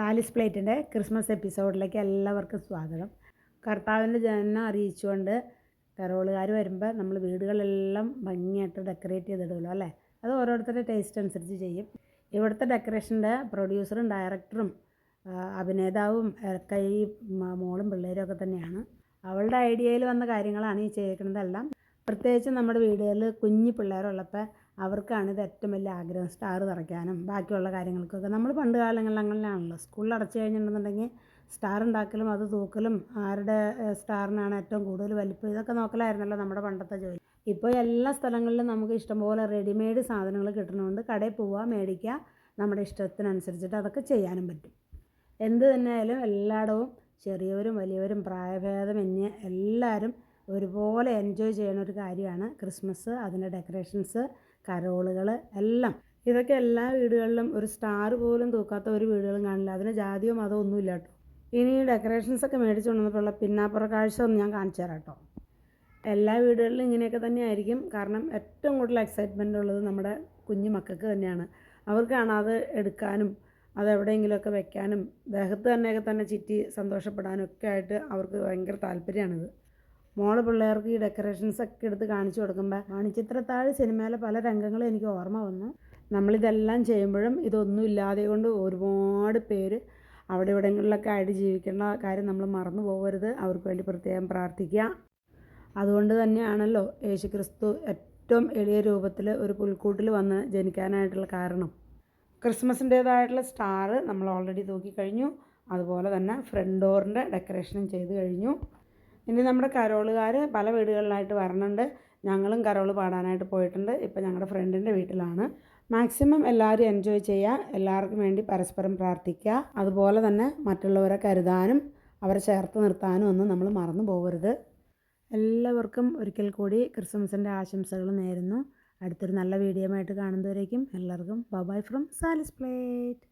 സാലിസ് പ്ലേറ്റിന്റെ ക്രിസ്മസ് എപ്പിസോഡിലേക്ക് എല്ലാവർക്കും സ്വാഗതം. കർത്താവിന്റെ ജനനം അറിയിച്ചുകൊണ്ട് കരോളുകാർ വരുമ്പോൾ നമ്മൾ വീടുകളെല്ലാം ഭംഗിയായിട്ട് ഡെക്കറേറ്റ് ചെയ്തിടുമല്ലോ അല്ലേ? അത് ഓരോരുത്തരുടെ ടേസ്റ്റ് അനുസരിച്ച് ചെയ്യും. ഇവിടുത്തെ ഡെക്കറേഷന്റെ പ്രൊഡ്യൂസറും ഡയറക്ടറും അഭിനേതാവും കൈ മോളും പിള്ളേരും ഒക്കെ തന്നെയാണ്. അവളുടെ ഐഡിയയിൽ വന്ന കാര്യങ്ങളാണ് ഈ ചെയ്തിരിക്കുന്നതെല്ലാം. പ്രത്യേകിച്ച് നമ്മുടെ വീടുകളിൽ കുഞ്ഞു പിള്ളേരുള്ളപ്പോൾ അവർക്കാണ് ഇത് ഏറ്റവും വലിയ ആഗ്രഹം. സ്റ്റാർ നിറയ്ക്കാനും ബാക്കിയുള്ള കാര്യങ്ങൾക്കൊക്കെ. നമ്മൾ പണ്ട് കാലങ്ങളിൽ അങ്ങനെയാണല്ലോ. സ്കൂളിൽ അടച്ചു കഴിഞ്ഞിട്ടുണ്ടെന്നുണ്ടെങ്കിൽ സ്റ്റാർ ഉണ്ടാക്കലും അത് തൂക്കലും ആരുടെ സ്റ്റാറിനാണ് ഏറ്റവും കൂടുതൽ വലിപ്പം. ഇതൊക്കെ നോക്കലായിരുന്നല്ലോ നമ്മുടെ പണ്ടത്തെ ജോലി. ഇപ്പോൾ എല്ലാ സ്ഥലങ്ങളിലും നമുക്ക് ഇഷ്ടംപോലെ റെഡിമെയ്ഡ് സാധനങ്ങൾ കിട്ടുന്നതുകൊണ്ട് കടയിൽ പോവുക മേടിക്കുക നമ്മുടെ ഇഷ്ടത്തിനനുസരിച്ചിട്ട് അതൊക്കെ ചെയ്യാനും പറ്റും. എന്ത് തന്നെയായാലും എല്ലായിടവും ചെറിയവരും വലിയവരും പ്രായഭേദമന്യേ എല്ലാവരും ഒരുപോലെ എൻജോയ് ചെയ്യുന്ന ഒരു കാര്യമാണ് ക്രിസ്മസ് അതിന്റെ ഡെക്കറേഷൻസ് കരോളുകൾ എല്ലാം. ഇതൊക്കെ എല്ലാ വീടുകളിലും ഒരു സ്റ്റാർ പോലും തൂക്കാത്ത ഒരു വീടുകളും കാണില്ല. അതിന് ജാതിയോ മതമോ ഒന്നുമില്ല കേട്ടോ. ഇനി ഡെക്കറേഷൻസ് ഒക്കെ മേടിച്ചു കൊണ്ടുവന്നപ്പോഴുള്ള പിന്നാപ്പുറ കാഴ്ച ഒന്ന് ഞാൻ കാണിച്ചു തരാം കേട്ടോ. എല്ലാ വീടുകളിലും ഇങ്ങനെയൊക്കെ തന്നെ ആയിരിക്കും കാരണം ഏറ്റവും കൂടുതൽ എക്സൈറ്റ്മെന്റ് ഉള്ളത് നമ്മുടെ കുഞ്ഞു മക്കൾക്ക് തന്നെയാണ്. അവർക്കാണ് അത് എടുക്കാനും അത് എവിടെയെങ്കിലുമൊക്കെ വെക്കാനും ദേഹത്ത് തന്നെയൊക്കെ തന്നെ ചിറ്റി സന്തോഷപ്പെടാനും ഒക്കെ ആയിട്ട് അവർക്ക് ഭയങ്കര താല്പര്യമാണിത്. മോൾ പിള്ളേർക്ക് ഈ ഡെക്കറേഷൻസ് ഒക്കെ എടുത്ത് കാണിച്ചു കൊടുക്കുമ്പോൾ മണിച്ചിത്രത്താഴ് സിനിമയിലെ പല രംഗങ്ങളും എനിക്ക് ഓർമ്മ വന്നു. നമ്മളിതെല്ലാം ചെയ്യുമ്പോഴും ഇതൊന്നും ഇല്ലാതെ കൊണ്ട് ഒരുപാട് പേര് അവിടെ ഇവിടങ്ങളിലൊക്കെ ആയിട്ട് ജീവിക്കേണ്ട കാര്യം നമ്മൾ മറന്നു പോകരുത്. അവർക്ക് വേണ്ടി പ്രത്യേകം പ്രാർത്ഥിക്കുക. അതുകൊണ്ട് തന്നെയാണല്ലോ യേശുക്രിസ്തു ഏറ്റവും എളിയ രൂപത്തിൽ ഒരു പുൽക്കൂട്ടിൽ വന്ന് ജനിക്കാനായിട്ടുള്ള കാരണം. ക്രിസ്മസിന്റേതായിട്ടുള്ള സ്റ്റാർ നമ്മൾ ഓൾറെഡി തൂക്കിക്കഴിഞ്ഞു. അതുപോലെ തന്നെ ഫ്രണ്ട് ഡോറിന്റെ ഡെക്കറേഷനും ചെയ്ത് കഴിഞ്ഞു. ഇനി നമ്മുടെ കരോളുകാർ പല വീടുകളിലായിട്ട് വരണുണ്ട്. ഞങ്ങളും കരോൾ പാടാനായിട്ട് പോയിട്ടുണ്ട്. ഇപ്പം ഞങ്ങളുടെ ഫ്രണ്ടിന്റെ വീട്ടിലാണ്. മാക്സിമം എല്ലാവരും എൻജോയ് ചെയ്യുക എല്ലാവർക്കും വേണ്ടി പരസ്പരം പ്രാർത്ഥിക്കുക അതുപോലെ തന്നെ മറ്റുള്ളവരെ കരുതാനും അവരെ ചേർത്ത് നിർത്താനും ഒന്നും നമ്മൾ മറന്നു പോകരുത്. എല്ലാവർക്കും ഒരിക്കൽ കൂടി ക്രിസ്മസിന്റെ ആശംസകൾ നേരുന്നു. അടുത്തൊരു നല്ല വീഡിയോ ആയിട്ട് കാണുന്നവരേക്കും എല്ലാവർക്കും ബൈ ഫ്രം സാലിസ് പ്ലേറ്റ്.